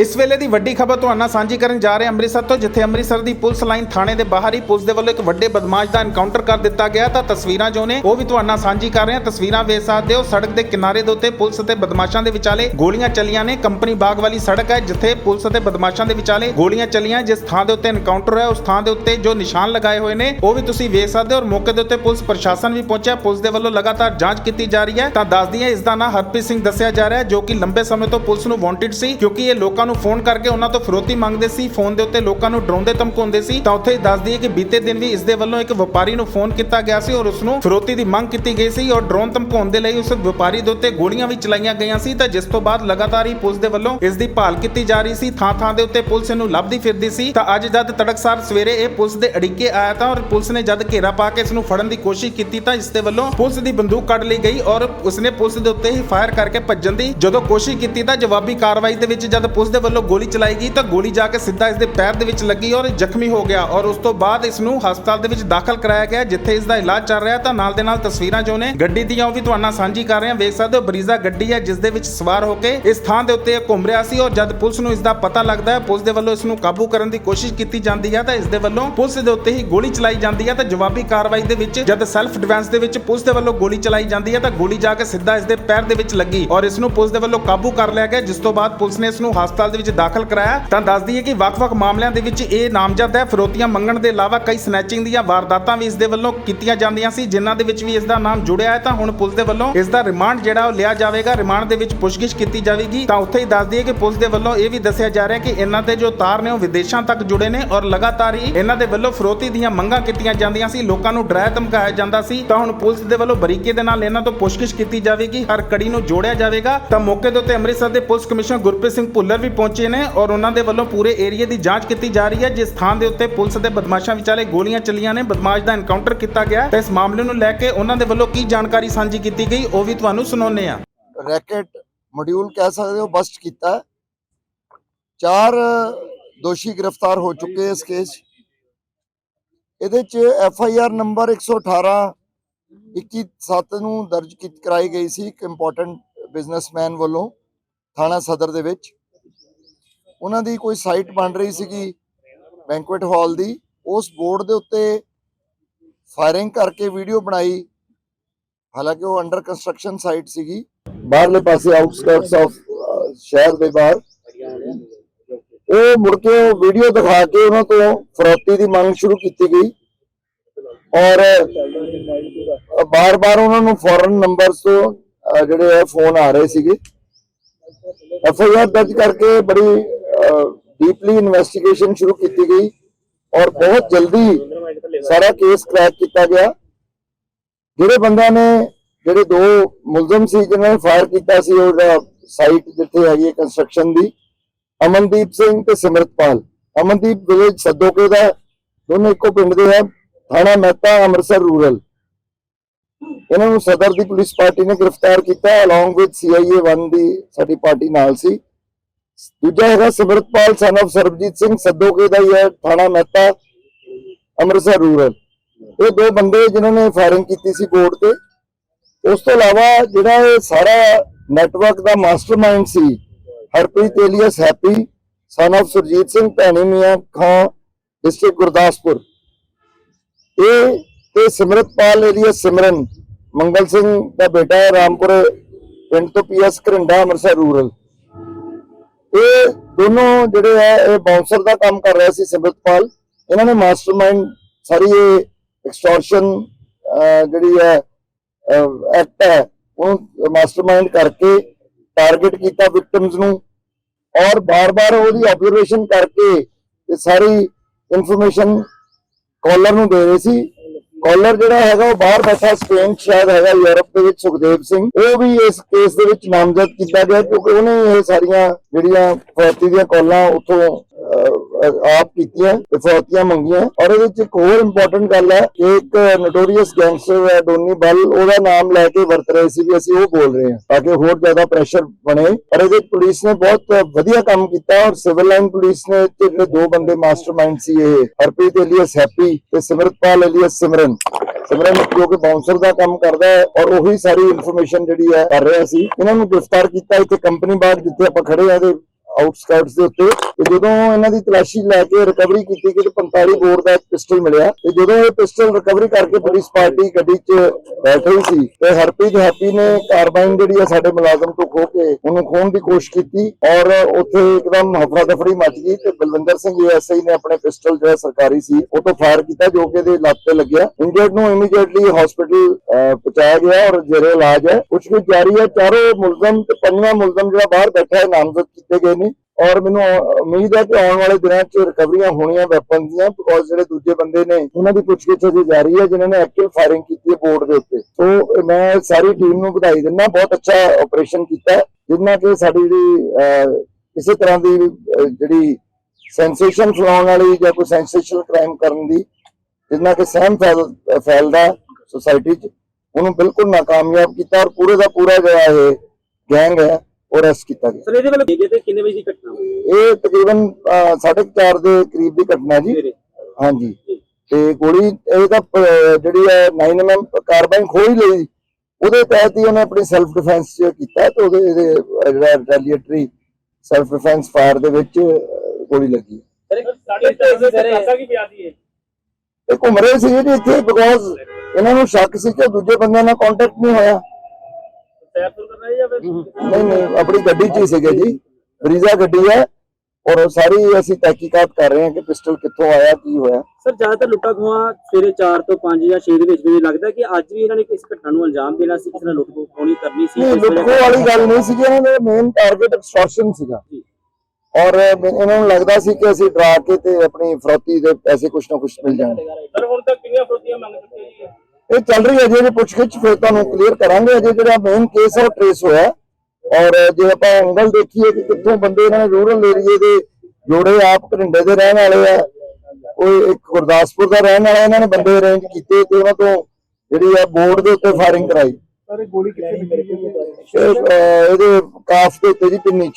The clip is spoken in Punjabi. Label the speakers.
Speaker 1: ਇਸ ਵੇਲੇ ਦੀ ਵੱਡੀ ਖਬਰ ਤੁਹਾਨੂੰ ਨਾਲ ਸਾਂਝੀ ਕਰਨ ਜਾ ਰਹੇ ਅੰਮ੍ਰਿਤਸਰ ਤੋਂ, ਜਿੱਥੇ ਅੰਮ੍ਰਿਤਸਰ ਦੀ ਪੁਲਿਸ ਲਾਈਨ ਥਾਣੇ ਦੇ ਬਾਹਰ ਹੀ ਪੁਲਿਸ ਦੇ ਵੱਲੋਂ ਇੱਕ ਵੱਡੇ ਬਦਮਾਸ਼ ਦਾ ਐਨਕਾਊਂਟਰ ਕਰ ਦਿੱਤਾ ਗਿਆ ਤਾਂ ਤਸਵੀਰਾਂ ਜੋ ਨੇ, ਉਹ ਵੀ ਤੁਹਾਨੂੰ ਨਾਲ ਸਾਂਝੀ ਕਰ ਰਹੇ ਹਾਂ। ਤਸਵੀਰਾਂ ਵੇਖ ਸਕਦੇ ਹੋ, ਸੜਕ ਦੇ ਕਿਨਾਰੇ ਦੇ ਉੱਤੇ ਪੁਲਿਸ ਅਤੇ ਬਦਮਾਸ਼ਾਂ ਦੇ ਵਿਚਾਲੇ ਗੋਲੀਆਂ ਚੱਲੀਆਂ ਨੇ। ਕੰਪਨੀ ਬਾਗ ਵਾਲੀ ਸੜਕ ਹੈ, ਜਿੱਥੇ ਪੁਲਿਸ ਅਤੇ ਬਦਮਾਸ਼ਾਂ ਦੇ ਵਿਚਾਲੇ ਗੋਲੀਆਂ ਚੱਲੀਆਂ ਜਿਸ ਥਾਂ ਦੇ ਉੱਤੇ ਐਨਕਾਊਂਟਰ ਹੈ ਉਸ ਥਾਂ ਦੇ ਉੱਤੇ ਜੋ ਨਿਸ਼ਾਨ ਲਗਾਏ ਹੋਏ ਨੇ, ਉਹ ਵੀ ਤੁਸੀਂ ਵੇਖ ਸਕਦੇ ਹੋ। ਔਰ ਮੌਕੇ ਦੇ ਉੱਤੇ ਪੁਲਿਸ ਪ੍ਰਸ਼ਾਸਨ ਵੀ ਪਹੁੰਚਿਆ। ਪੁਲਿਸ ਦੇ ਵੱਲੋਂ ਲਗਾਤਾਰ ਜਾਂਚ ਕੀਤੀ ਜਾ ਰਹੀ ਹੈ। ਤਾਂ ਦੱਸਦੀ ਹੈ, ਇਸ ਦਾ ਨਾਂ ਹਰਪ੍ਰੀਤ ਸਿੰਘ ਦੱਸਿਆ ਜਾ ਰਿਹਾ ਹੈ, ਜੋ ਕਿ ਲੰਬੇ ਸਮੇਂ ਤੋਂ ਪੁਲਿਸ ਨੂੰ ਵਾਂਟਡ ਸੀ, ਕਿਉਂਕਿ ਇਹ ਲੋਕਾਂ ਨੂੰ ਫੋਨ ਕਰਕੇ ਉਹਨਾਂ ਤੋਂ ਫਰੋਤੀ ਮੰਗਦੇ ਸੀ, ਫੋਨ ਦੇ ਉੱਤੇ ਲੋਕਾਂ ਨੂੰ ਡਰਾਉਂਦੇ ਧਮਕਾਉਂਦੇ ਸੀ। ਤਾਂ ਉੱਥੇ ਹੀ ਦੱਸਦੀ ਹੈ ਕਿ ਬੀਤੇ ਦਿਨ ਵੀ ਇਸ ਦੇ ਵੱਲੋਂ ਇੱਕ ਵਪਾਰੀ ਨੂੰ ਫੋਨ ਕੀਤਾ ਗਿਆ ਸੀ ਔਰ ਉਸ ਨੂੰ ਫਰੋਤੀ ਦੀ ਮੰਗ ਕੀਤੀ ਗਈ ਸੀ ਔਰ ਡਰੋਨ ਧਮਕਾਉਣ ਦੇ ਲਈ ਉਸ ਵਪਾਰੀ ਦੇ ਉੱਤੇ ਗੋਲੀਆਂ ਵੀ ਚਲਾਈਆਂ ਗਈਆਂ ਸੀ। ਤਾਂ ਜਿਸ ਤੋਂ ਬਾਅਦ ਲਗਾਤਾਰ ਹੀ ਪੁਲਿਸ ਦੇ ਵੱਲੋਂ ਇਸ ਦੀ ਭਾਲ ਕੀਤੀ ਜਾ ਰਹੀ ਸੀ। ਥਾਂ ਥਾਂ ਦੇ ਉੱਤੇ ਪੁਲਿਸ ਨੂੰ ਲੱਭਦੀ ਫਿਰਦੀ ਸੀ। ਤਾਂ ਅੱਜ ਜਦ ਤੜਕਸਾਰ ਸਵੇਰੇ ਇਹ ਪੁਲਿਸ ਦੇ ਅੜਿੱਕੇ ਆਇਆ ਤਾਂ ਔਰ ਪੁਲਿਸ ਨੇ ਜਦ ਘੇਰਾ ਪਾ ਕੇ ਇਸ ਨੂੰ ਫੜਨ ਦੀ ਕੋਸ਼ਿਸ਼ ਕੀਤੀ ਤਾਂ ਇਸ ਦੇ ਵੱਲੋਂ ਪੁਲਿਸ ਦੀ ਬੰਦੂਕ ਕੱਢ ਲਈ ਗਈ ਔਰ ਉਸਨੇ ਪੁਲਿਸ ਦੇ ਉੱਤੇ ਹੀ ਫਾਇਰ ਕਰਕੇ ਭੱਜਣ ਦੀ ਜਦੋਂ ਕੋਸ਼ਿਸ਼ ਕੀਤੀ ਤਾਂ ਜਵਾਬੀ ਕਾਰਵਾਈ ਦੇ ਵਿੱਚ ਜਦ ਪੁਲਿਸ ਦੇ ਵੱਲੋਂ ਗੋਲੀ ਚਲਾਈ ਗਈ ਤਾਂ ਗੋਲੀ ਜਾ ਕੇ ਸਿੱਧਾ ਇਸ ਦੇ ਪੈਰ ਦੇ ਵਿੱਚ ਲੱਗੀ ਔਰ ਜ਼ਖਮੀ ਹੋ ਗਿਆ ਔਰ ਉਸ ਤੋਂ ਬਾਅਦ ਇਸ ਨੂੰ ਹਸਪਤਾਲ ਦੇ ਵਿੱਚ ਦਾਖਲ ਕਰਾਇਆ ਗਿਆ, ਜਿੱਥੇ ਇਸ ਦਾ ਇਲਾਜ ਚੱਲ ਰਿਹਾ ਤਾਂ ਨਾਲ ਦੇ ਨਾਲ ਤਸਵੀਰਾਂ ਜੋ ਨੇ, ਗੱਡੀ ਦੀਆਂ ਉਹ ਵੀ ਤੁਹਾਨੂੰ ਨਾਲ ਸਾਂਝੀ ਕਰ ਰਹੇ। ਹਾਂ ਵੇਖ ਸਕਦੇ ਹੋ, ਬਰੀਜ਼ਾ ਗੱਡੀ ਹੈ ਜਿਸ ਦੇ ਵਿੱਚ ਸਵਾਰ ਹੋ ਕੇ ਇਸ ਥਾਂ ਦੇ ਉੱਤੇ ਘੁੰਮ ਰਿਹਾ ਸੀ ਔਰ ਜਦ ਪੁਲਿਸ ਨੂੰ ਇਸ ਦਾ ਪਤਾ ਲੱਗਦਾ ਹੈ, ਪੁਲਿਸ ਦੇ ਵੱਲੋਂ ਇਸ ਨੂੰ ਕਾਬੂ ਕਰਨ ਦੀ ਕੋਸ਼ਿਸ਼ ਕੀਤੀ ਜਾਂਦੀ ਹੈ ਤਾਂ ਇਸ ਦੇ ਵੱਲੋਂ ਪੁਲਿਸ ਦੇ ਉੱਤੇ ਹੀ ਗੋਲੀ ਚਲਾਈ ਜਾਂਦੀ ਹੈ। ਤਾਂ ਜਵਾਬੀ ਕਾਰਵਾਈ ਦੇ ਵਿੱਚ, ਜਦ ਸੈਲਫ ਡਿਫੈਂਸ ਦੇ ਵਿੱਚ ਪੁਲਿਸ ਦੇ ਵੱਲੋਂ ਗੋਲੀ ਚਲਾਈ ਜਾਂਦੀ ਹੈ, ਤਾਂ ਗੋਲੀ ਜਾ ਕੇ ਸਿੱਧਾ ਇਸ ਦੇ ਪੈਰ ਦੇ ਵਿੱਚ ਲੱਗੀ ਔਰ ਇਸ ਨੂੰ ਪੁਲਿਸ ਦੇ ਵੱਲੋਂ ਕਾਬੂ ਕਰ ਲਿਆ ਗਿਆ, ਜਿਸ ਤੋਂ ਬਾਅਦ ਪੁਲਿਸ ਨੇ ਇਸ ਨੂੰ ਹਸਪਤਾਲ ਦੇ ਵਿੱਚ ਦਾਖਲ ਕਰਾਇਆ। ਤਾਂ ਦੱਸਦੀ ਹੈ ਕਿ ਵੱਖ-ਵੱਖ ਮਾਮਲਿਆਂ ਦੇ ਵਿੱਚ ਇਹ ਨਾਮਜ਼ਦ ਹੈ। ਫਰੋਤੀਆਂ ਮੰਗਣ ਦੇ ਇਲਾਵਾ ਕਈ ਸਨੈਚਿੰਗ ਦੀਆਂ ਵਾਰਦਾਤਾਂ ਵੀ ਇਸ ਦੇ ਵੱਲੋਂ ਕੀਤੀਆਂ ਜਾਂਦੀਆਂ ਸੀ, ਜਿਨ੍ਹਾਂ ਦੇ ਵਿੱਚ ਵੀ ਇਸ ਦਾ ਨਾਮ ਜੁੜਿਆ ਹੈ। ਤਾਂ ਹੁਣ ਪੁਲਿਸ ਦੇ ਵੱਲੋਂ ਇਸ ਦਾ ਰਿਮਾਂਡ ਜਿਹੜਾ ਉਹ ਲਿਆ ਜਾਵੇਗਾ। ਰਿਮਾਂਡ ਦੇ ਵਿੱਚ ਪੁੱਛਗਿੱਛ ਕੀਤੀ ਜਾਵੇਗੀ। ਤਾਂ ਉੱਥੇ ਹੀ ਦੱਸਦੀ ਹੈ ਕਿ ਪੁਲਿਸ ਦੇ ਵੱਲੋਂ ਇਹ ਵੀ ਦੱਸਿਆ ਜਾ ਰਿਹਾ ਕਿ ਇਹਨਾਂ ਦੇ ਜੋ ਤਾਰ ਨੇ, ਉਹ ਵਿਦੇਸ਼ਾਂ ਤੱਕ ਜੁੜੇ ਨੇ ਔਰ ਲਗਾਤਾਰ ਹੀ ਇਹਨਾਂ ਦੇ ਵੱਲੋਂ ਫਰੋਤੀ ਦੀਆਂ ਮੰਗਾਂ ਕੀਤੀਆਂ ਜਾਂਦੀਆਂ ਸੀ। ਲੋਕਾਂ ਨੂੰ ਡਰਾਇਆ ਧਮਕਾਇਆ ਜਾਂਦਾ ਸੀ। ਤਾਂ ਹੁਣ ਪੁਲਿਸ ਦੇ ਵੱਲੋਂ ਬਰੀਕੀ ਦੇ ਨਾਲ ਇਹਨਾਂ ਤੋਂ ਪੁੱਛਗਿੱਛ ਕੀਤੀ ਜਾਵੇਗੀ। ਹਰ ਕੜੀ ਨੂੰ ਜੋੜਿਆ ਜਾਵੇਗਾ। ਤਾਂ ਮੌਕੇ ਦੇ ਉੱਤੇ ਅੰਮ੍ਰਿਤਸਰ ਦੇ ਪੁਲਿਸ ਕਮਿਸ਼ਨਰ ਗੁਰਪ੍ਰੀਤ ਸਿੰਘ ਭੁੱਲਰ ਵੀ ਪਹੁੰਚੇ ਨੇ ਔਰ ਉਹਨਾਂ ਦੇ ਵੱਲੋਂ ਪੂਰੇ ਏਰੀਆ ਦੀ ਜਾਂਚ ਕੀਤੀ ਜਾ ਰਹੀ ਹੈ। ਜਿਸ ਥਾਂ ਦੇ ਉੱਤੇ ਪੁਲਿਸ ਦੇ ਬਦਮਾਸ਼ਾਂ ਵਿਚਾਲੇ ਗੋਲੀਆਂ ਚੱਲੀਆਂ ਨੇ, ਬਦਮਾਸ਼ ਦਾ ਐਨਕਾਊਂਟਰ ਕੀਤਾ ਗਿਆ। ਤਾਂ ਇਸ ਮਾਮਲੇ ਨੂੰ ਲੈ ਕੇ ਉਹਨਾਂ ਦੇ ਵੱਲੋਂ ਕੀ ਜਾਣਕਾਰੀ ਸਾਂਝੀ ਕੀਤੀ ਗਈ, ਉਹ ਵੀ ਤੁਹਾਨੂੰ ਸੁਣਾਉਂਦੇ ਆ
Speaker 2: ਰੈਕਟ ਮੋਡਿਊਲ ਕਹਿ ਸਕਦੇ ਹੋ, ਬਸਟ ਕੀਤਾ। ਚਾਰ ਦੋਸ਼ੀ ਗ੍ਰਿਫਤਾਰ ਹੋ ਚੁੱਕੇ ਇਸ ਕੇਸ 'ਚ। ਇਹਦੇ ਚ ਐਫ ਆਈ ਆਰ ਨੰਬਰ 118 21/7 ਨੂੰ ਦਰਜ ਕੀਤੀ ਕਰਾਈ ਗਈ ਸੀ ਇੱਕ ਇੰਪੋਰਟੈਂਟ ਬਿਜ਼ਨਸਮੈਨ ਵੱਲੋਂ ਥਾਣਾ ਸਦਰ ਦੇ ਵਿੱਚ। ਉਹਨਾਂ ਦੀ ਕੋਈ ਸਾਈਟ ਬਣ ਰਹੀ ਸੀਗੀ ਬੈਂਕੁਏਟ ਹਾਲ ਦੀ, ਉਸ ਬੋਰਡ ਦੇ ਉੱਤੇ ਫਾਇਰਿੰਗ ਕਰਕੇ ਵੀਡੀਓ ਬਣਾਈ। ਹਾਲਾਂਕਿ ਉਹ ਅੰਡਰ ਕੰਸਟਰਕਸ਼ਨ ਸਾਈਟ ਸੀਗੀ। ਬਾਹਰਲੇ ਪਾਸੇ ਆਊਟਸਕਰਟਸ ਆਫ ਸ਼ਹਿਰ ਦੇ ਬਾਹਰ। ਉਹ ਮੁੜ ਕੇ ਵੀਡੀਓ ਦਿਖਾ ਕੇ ਉਹਨਾਂ ਤੋਂ ਫਰੋਤੀ ਦੀ ਮੰਗ ਸ਼ੁਰੂ ਕੀਤੀ ਗਈ। ਔਰ ਬਾਰ-ਬਾਰ ਉਹਨਾਂ ਨੂੰ ਫੋਰਨ ਨੰਬਰਸ ਤੋਂ ਜਿਹੜੇ ਫੋਨ ਆ ਰਹੇ ਸੀਗੇ। ਐਫ ਆਈ ਆਰ ਦਰਜ ਕਰਕੇ ਬੜੀ ਡੀਪਲੀ ਇਨਵੈਸਟੀਗੇਸ਼ਨ ਸ਼ੁਰੂ ਕੀਤੀ ਗਈ ਔਰ ਬਹੁਤ ਜਲਦੀ ਸਾਰਾ ਕੇਸ ਕ੍ਰੈਕ ਕੀਤਾ ਗਿਆ। ਜਿਹੜੇ ਬੰਦਿਆਂ ਨੇ ਜਿਹੜੇ ਦੋ ਮੁਲਜ਼ਮ ਸੀ ਜਿਨ੍ਹਾਂ ਨੇ ਫਾਇਰ ਕੀਤਾ ਸੀ ਉਹਦਾ ਸਾਈਟ ਜਿੱਥੇ ਹੈਗੀ ਹੈ ਕੰਸਟਰਕਸ਼ਨ ਦੀ ਅਮਨਦੀਪ ਸਿੰਘ ਤੇ ਸਿਮਰਤਪਾਲ। ਅਮਨਦੀਪ ਵਿਲੇਜ ਸੱਦੋਕੇ ਦਾ ਹੈ, ਦੋਨੋਂ ਇੱਕੋ ਪਿੰਡ ਦੇ ਹੈ ਥਾਣਾ ਮਹਿਤਾ ਅੰਮ੍ਰਿਤਸਰ ਰੂਰਲ ਇਹਨਾਂ ਨੂੰ ਸਦਰ ਦੀ ਪੁਲਿਸ ਪਾਰਟੀ ਨੇ ਗ੍ਰਿਫਤਾਰ ਕੀਤਾ ਅਲੋਂਗ ਵਿਦ ਸੀਆਈਏ 1 ਦੀ ਸਾਡੀ ਪਾਰਟੀ ਨਾਲ ਸੀ। ਦੂਜਾ ਹੈਗਾ ਸਿਮਰਤਪਾਲ ਸਨ of ਸਰਬਜੀਤ ਸਿੰਘ ਸੱਦੋਕੇ ਦਾ ਹੀ ਹੈ, ਥਾਣਾ ਮਹਿਤਾ, ਅੰਮ੍ਰਿਤਸਰ ਰੂਰਲ ਇਹ ਦੋ ਬੰਦੇ ਜਿਨ੍ਹਾਂ ਨੇ ਫਾਇਰਿੰਗ ਕੀਤੀ ਸੀ ਬੋਰਡ ਤੇ। ਉਸ ਤੋਂ ਇਲਾਵਾ ਜਿਹੜਾ ਇਹ ਸਾਰਾ ਨੈਟਵਰਕ ਦਾ mastermind C, Harpreet alias Happy son of Surjit Singh, Bhaini Mian, Khan district Gurdaspur. ਇਹ ਤੇ ਸਿਮਰਤਪਾਲ ਏਲੀਅਸ ਸਿਮਰਨ, ਮੰਗਲ ਸਿੰਘ ਦਾ ਬੇਟਾ ਹੈ, ਰਾਮਪੁਰ, ਪਿੰਡ ਤੋਂ ਪੀਐਸ ਘਰਿੰਡਾ, ਅੰਮ੍ਰਿਤਸਰ ਰੂਰਲ ਇਹ ਦੋਨੋਂ ਜਿਹੜੇ ਹੈ, ਇਹ ਬਾਉਂਸਰ ਦਾ ਕੰਮ ਕਰ ਰਿਹਾ ਸੀ ਸਿਮਰਤਪਾਲ। ਇਹਨਾਂ ਨੇ ਮਾਸਟਰਮਾਈਂਡ ਸਾਰੀ ਇਹ ਐਕਸਟੋਰਸ਼ਨ ਜਿਹੜੀ ਹੈ ਐਕਟ ਹੈ ਉਹ ਮਾਸਟਰਮਾਈਂਡ ਕਰਕੇ ਟਾਰਗੇਟ ਕੀਤਾ ਵਿਕਟਮਸ ਨੂੰ। ਔਰ ਬਾਰ-ਬਾਰ ਉਹਦੀ ਆਬਜ਼ਰਵੇਸ਼ਨ ਕਰਕੇ ਇਹ ਸਾਰੀ ਇਨਫੋਰਮੇਸ਼ਨ ਕਾਲਰ ਨੂੰ ਦੇ ਰਹੇ ਸੀ। ਕਾਲਰ ਜਿਹੜਾ ਹੈਗਾ ਉਹ ਬਾਹਰ ਬੈਠਾ ਸਪੇਨ ਸ਼ਾਇਦ ਹੈਗਾ ਯੂਰਪ ਦੇ ਵਿੱਚ, ਸੁਖਦੇਵ ਸਿੰਘ। ਉਹ ਵੀ ਇਸ ਕੇਸ ਦੇ ਵਿੱਚ ਨਾਮਜ਼ਦ ਕੀਤਾ ਗਿਆ ਕਿਉਂਕਿ ਉਹਨੇ ਇਹ ਸਾਰੀਆਂ ਜਿਹੜੀਆਂ ਫੌਤੀ ਦੀਆਂ ਕਾਲਾਂ ਉੱਥੋਂ ਆਪ ਕੀਤੀਆਂ ਤੇ ਮੰਗੀਆਂ। ਔਰ ਇਹਦੇ ਵਿੱਚ ਇੱਕ ਹੋਰ ਇੰਪੋਰਟੈਂਟ ਗੱਲ ਹੈ ਕਿ ਇੱਕ ਨੋਟੋਰੀਅਸ ਗੈਂਗਸਟਰ ਹੈ, ਡੋਨੀ ਬੱਲ, ਉਹਦਾ ਨਾਮ ਲੈ ਕੇ ਵਰਤ ਰਹੇ ਸੀ ਵੀ ਅਸੀਂ ਉਹ ਬੋਲ ਰਹੇ ਹਾਂ, ਤਾਂ ਕਿ ਹੋਰ ਜ਼ਿਆਦਾ ਪ੍ਰੈਸ਼ਰ ਬਣੇ। ਪਰ ਇਹਦੇ ਪੁਲਿਸ ਨੇ ਬਹੁਤ ਵਧੀਆ ਕੰਮ ਕੀਤਾ ਔਰ ਸਿਵਲ ਲਾਈਨ ਪੁਲਿਸ ਨੇ ਜਿਹੜੇ ਦੋ ਬੰਦੇ ਮਾਸਟਰਮਾਈਂਡ ਸੀ ਇਹ, ਹਰਪ੍ਰੀਤ ਏਲੀਅਸ ਹੈਪੀ ਤੇ ਸਿਮਰਤਪਾਲ ਏਲੀਅਸ ਸਿਮਰਨ। ਸਿਮਰਨ ਜੋ ਕਿ ਬਾਉਂਸਰ ਦਾ ਕੰਮ ਕਰਦਾ ਹੈ ਔਰ ਉਹੀ ਸਾਰੀ ਇਨਫੋਰਮੇਸ਼ਨ ਜਿਹੜੀ ਹੈ ਕਰ ਰਿਹਾ ਸੀ। ਇਹਨਾਂ ਨੂੰ ਗ੍ਰਿਫਤਾਰ ਕੀਤਾ ਇੱਥੇ ਕੰਪਨੀ ਬਾਗ ਜਿੱਥੇ ਆਪਾਂ ਖੜੇ ਆ ਇਹਦੇ ਆਊਟਸਕਰਟਸ ਦੇ ਉੱਤੇ ਤੇ ਜਦੋਂ ਇਹਨਾਂ ਦੀ ਤਲਾਸ਼ੀ ਲੈ ਕੇ ਰਿਕਵਰੀ ਕੀਤੀ ਗਈ ਤੇ 45 ਬੋਰ ਦਾ ਇੱਕ ਪਿਸਟਲ ਮਿਲਿਆ ਤੇ ਜਦੋਂ ਇਹ ਪਿਸਟਲ ਰਿਕਵਰੀ ਕਰਕੇ ਪੁਲਿਸ ਪਾਰਟੀ ਗੱਡੀ 'ਚ ਬੈਠ ਸੀ ਤੇ ਹਰਪ੍ਰੀਤ ਹੈਪੀ ਨੇ ਕਾਰਬਾਈਨ ਜਿਹੜੀ ਆ ਸਾਡੇ ਮੁਲਾਜ਼ਮ ਤੋਂ ਖੋ ਕੇ ਉਹਨੂੰ ਖੋਣ ਦੀ ਕੋਸ਼ਿਸ਼ ਕੀਤੀ ਔਰ ਉੱਥੇ ਇੱਕਦਮ ਹਫੜਾ ਦਫੜੀ ਮਚ ਗਈ ਤੇ ਬਲਵਿੰਦਰ ਸਿੰਘ ਐਸਆਈ ਨੇ ਆਪਣੇ ਪਿਸਟਲ ਜਿਹੜਾ ਸਰਕਾਰੀ ਸੀ ਉਹ ਤੋਂ ਫਾਇਰ ਕੀਤਾ ਜੋ ਕਿ ਇਹਦੇ ਲੱਤ ਤੇ ਲੱਗਿਆ। ਇੰਜਰਡ ਨੂੰ ਇਮੀਡੀਏਟਲੀ ਹਸਪੀਟਲ ਪਹੁੰਚਾਇਆ ਗਿਆ ਔਰ ਜਿਹੜੇ ਇਲਾਜ ਹੈ ਕੁਝ ਵੀ ਜਾਰੀ ਹੈ। ਚਾਰੋਂ ਮੁਲਜ਼ਮ ਤੇ ਪੰਜਵਾਂ ਮੁਲਜ਼ਮ ਜਿਹੜਾ ਬਾਹਰ ਬੈਠਾ ਹੈ, ਨਾਮਜ਼ਦ ਕੀਤੇ ਗਏ ਨੇ। ਔਰ ਮੈਨੂੰ ਉਮੀਦ ਹੈ ਕਿ ਆਉਣ ਵਾਲੇ ਦਿਨਾਂ 'ਚ ਰਿਕਵਰੀਆਂ ਹੋਣੀਆਂ ਵੈਪਨ ਦੀਆਂ ਬਿਕੋਜ਼ ਜਿਹੜੇ ਦੂਜੇ ਬੰਦੇ ਨੇ, ਉਹਨਾਂ ਦੀ ਪੁੱਛਗਿੱਛ ਅਜੇ ਜਾਰੀ ਹੈ, ਜਿਨ੍ਹਾਂ ਨੇ ਐਕਟਿਵ ਫਾਇਰਿੰਗ ਕੀਤੀ ਹੈ ਬੋਰਡ ਦੇ ਉੱਤੇ। ਸੋ ਮੈਂ ਸਾਰੀ ਟੀਮ ਨੂੰ ਵਧਾਈ ਦਿੰਦਾ, ਬਹੁਤ ਅੱਛਾ ਆਪਰੇਸ਼ਨ ਕੀਤਾ, ਜਿੰਨਾ ਕਿ ਸਾਡੀ ਜਿਹੜੀ ਕਿਸੇ ਤਰ੍ਹਾਂ ਦੀ ਜਿਹੜੀ ਸੈਂਸੇਸ਼ਨ ਫਲਾਉਣ ਵਾਲੀ ਜਾਂ ਕੋਈ ਸੈਂਸੇਸ਼ਨਲ ਕ੍ਰਾਈਮ ਕਰਨ ਦੀ, ਜਿੰਨਾ ਕਿ ਸਹਿਮ ਫੈਲ, ਫੈਲਦਾ ਸੋਸਾਇਟੀ 'ਚ, ਉਹਨੂੰ ਬਿਲਕੁਲ ਨਾਕਾਮਯਾਬ ਕੀਤਾ ਔਰ ਪੂਰੇ ਦਾ ਪੂਰਾ ਜਿਹੜਾ ਇਹ ਗੈਂਗ ਹੈ ਉਹ ਅਰੈਸਟ ਕੀਤਾ ਗਿਆ।
Speaker 3: ਸਰ ਇਹਦੇ ਵੱਲ ਭੇਜੇ ਤੇ ਕਿੰਨੇ ਵਜੇ ਦੀ ਘਟਨਾ ਹੋਈ?
Speaker 2: ਇਹ ਤਕਰੀਬਨ 4:30 ਦੇ ਕਰੀਬ ਦੀ ਘਟਨਾ ਜੀ। ਹਾਂਜੀ। ਤੇ ਗੋਲੀ ਇਹ ਤਾਂ ਜਿਹੜੀ ਹੈ 9mm ਕਾਰਬਾਈਨ ਖੋਹ ਹੀ ਲਈ। ਉਹਦੇ ਤਹਿਤ ਹੀ ਉਹਨੇ ਆਪਣੀ ਸੈਲਫ ਡਿਫੈਂਸ ਕੀਤਾ ਤੇ ਉਹਦੇ ਜਿਹੜਾ ਰਿਟੈਲੀਏਟਰੀ ਸੈਲਫ ਡਿਫੈਂਸ ਫਾਇਰ ਦੇ ਵਿੱਚ ਗੋਲੀ ਲੱਗੀ।
Speaker 3: ਇਹ
Speaker 2: ਘੁੰਮ ਰਹੇ ਸੀ ਜੀ ਇੱਥੇ ਬਿਕੋਜ਼ ਇਹਨਾਂ ਨੂੰ ਸ਼ੱਕ ਸੀ ਕਿ ਦੂਜੇ ਬੰਦਿਆਂ ਨਾਲ ਕੰਟੈਕਟ ਨਹੀਂ ਹੋਇਆ
Speaker 3: ਸੈਰ ਸੁਰ ਕਰ ਰਹੇ ਜਾਂ ਫਿਰ
Speaker 2: ਨਹੀਂ ਨਹੀਂ ਆਪਣੀ ਗੱਡੀ 'ਚ ਹੀ ਸੀਗੇ ਜੀ। ਬਰੀਜ਼ਾ ਗੱਡੀ ਹੈ ਔਰ ਉਹ ਸਾਰੀ ਅਸੀਂ ਤਹਿਕੀਕਾਤ ਕਰ ਰਹੇ ਹਾਂ ਕਿ ਪਿਸਟਲ ਕਿੱਥੋਂ ਆਇਆ ਕੀ ਹੋਇਆ।
Speaker 3: ਸਰ ਜ਼ਿਆਦਾਤਰ ਲੁੱਟਾਂ ਖੋਹਾਂ ਸਵੇਰੇ 4 ਤੋਂ 5 ਜਾਂ 6 ਦੇ ਵਿੱਚ ਮੈਨੂੰ ਲੱਗਦਾ ਕਿ ਅੱਜ ਵੀ ਇਹਨਾਂ ਨੇ ਇਸ ਘਟਨਾ ਨੂੰ ਅੰਜਾਮ ਦੇਣਾ ਸੀ ਕਿਸੇ ਨਾਲ ਲੁੱਟ ਖੋਹਣੀ ਕਰਨੀ ਸੀ।
Speaker 2: ਨਹੀਂ
Speaker 3: ਵੇਲੇ-
Speaker 2: ਲੁੱਟਖੋ ਵਾਲੀ ਗੱਲ ਨਹੀਂ ਸੀਗੀ ਇਹਨਾਂ ਦਾ ਮੇਨ ਟਾਰਗੇਟ ਐਕਸਟੋਰਸ਼ਨ ਸੀਗਾ।
Speaker 3: ਜੀ।
Speaker 2: ਔਰ ਇਹਨਾਂ ਨੂੰ ਲੱਗਦਾ ਸੀ ਕਿ ਅਸੀਂ ਡਰਾ ਕੇ ਤੇ ਆਪਣੀ ਫਰੋਤੀ ਦੇ ਪੈਸੇ ਕੁਛ ਨਾ ਕੁਛ ਮਿਲ ਜਾਣਗੇ।
Speaker 3: ਸਰ ਹੁਣ ਤੱਕ ਕਿੰਨੀਆਂ ਫਰੋਤੀਆਂ ਮੰਗ
Speaker 2: ਇਹ ਚੱਲ ਰਹੀ ਹੈ ਜੀ ਇਹ ਪੁੱਛਗਿੱਛ ਫਿਰ ਤੁਹਾਨੂੰ ਕਲੀਅਰ ਕਰਾਂਗੇ। ਅਜੇ ਜਿਹੜਾ ਮੇਨ ਕੇਸ ਹੈ ਟ੍ਰੇਸ ਹੋਇਆ ਔਰ ਜੇ ਆਪਾਂ ਐਂਗਲ ਦੇਖੀਏ ਕਿ ਕਿੱਥੋਂ ਬੰਦੇ ਇਹਨਾਂ ਨੇ ਰੂਰਲ ਏਰੀਏ ਦੇ ਜੋੜੇ ਆਪ ਘਰਿੰਡੇ ਦੇ ਰਹਿਣ ਵਾਲੇ ਆ ਕੋਈ ਇੱਕ ਗੁਰਦਾਸਪੁਰ ਦਾ ਰਹਿਣ ਵਾਲਾ ਇਹਨਾਂ ਨੇ ਬੰਦੇ ਅਰੇਂਜ ਕੀਤੇ ਤੇ ਉਹਨਾਂ ਤੋਂ ਜਿਹੜੀ ਆ ਬੋਰਡ ਦੇ ਉੱਤੇ ਫਾਇਰਿੰਗ ਕਰਾਈ।
Speaker 4: ਸਾਰੇ ਗੋਲੀ ਕਿੱਥੇ ਲੱਗੀ
Speaker 2: ਇਹਦੇ ਕਾਫ ਦੇ ਉੱਤੇ ਜੀ ਪਿੰਨੀ ਚ।